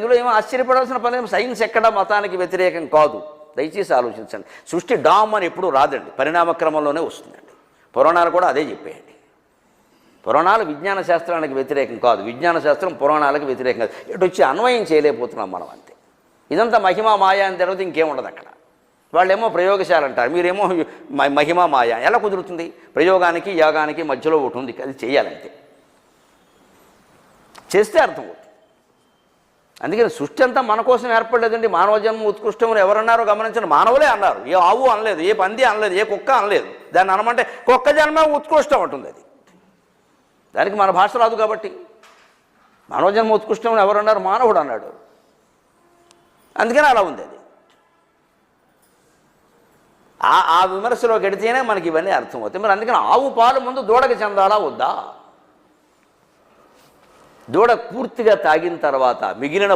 ఇందులో ఏమో ఆశ్చర్యపడాల్సిన పని సైన్స్ ఎక్కడా మతానికి వ్యతిరేకం కాదు. దయచేసి ఆలోచించండి. సృష్టి డామ్ అని ఎప్పుడూ రాదండి. పరిణామక్రమంలోనే వస్తుందండి. పురాణాలు కూడా అదే చెప్పేయండి. పురాణాలు విజ్ఞాన శాస్త్రానికి వ్యతిరేకం కాదు. విజ్ఞాన శాస్త్రం పురాణాలకు వ్యతిరేకం కాదు. ఇటు వచ్చి అన్వయం చేయలేకపోతున్నాం మనం అంతే. ఇదంతా మహిమ మాయా అని తర్వాత ఇంకేం ఉండదు అక్కడ. వాళ్ళేమో ప్రయోగశాల అంటారు. మీరేమో మ- మహిమ మాయా. ఎలా కుదురుతుంది? ప్రయోగానికి యాగానికి మధ్యలో ఒకటి ఉంది. అది చేయాలంతే. చేస్తే అర్థమవుతుంది. అందుకని సృష్టి అంతా మన కోసం ఏర్పడలేదండి. మానవ జన్మ ఉత్కృష్టమని ఎవరన్నారో గమనించిన మానవులే అన్నారు. ఏ ఆవు అనలేదు ఏ పంది అనలేదు ఏ కుక్క అనలేదు. దాన్ని అనమంటే కుక్క జన్మ ఉత్కృష్టం అంటుంది అది. దానికి మన భాష రాదు కాబట్టి. మానవ జన్మ ఉత్కృష్టం ఎవరన్నారు మానవుడు అన్నాడు. అందుకని అలా ఉంది అది. ఆ ఆ విమర్శలో గడితేనే మనకి ఇవన్నీ అర్థమవుతాయి. మరి అందుకని ఆవు పాలు ముందు దూడకి చెందాలా వద్దా? దూడ పూర్తిగా తాగిన తర్వాత మిగిలిన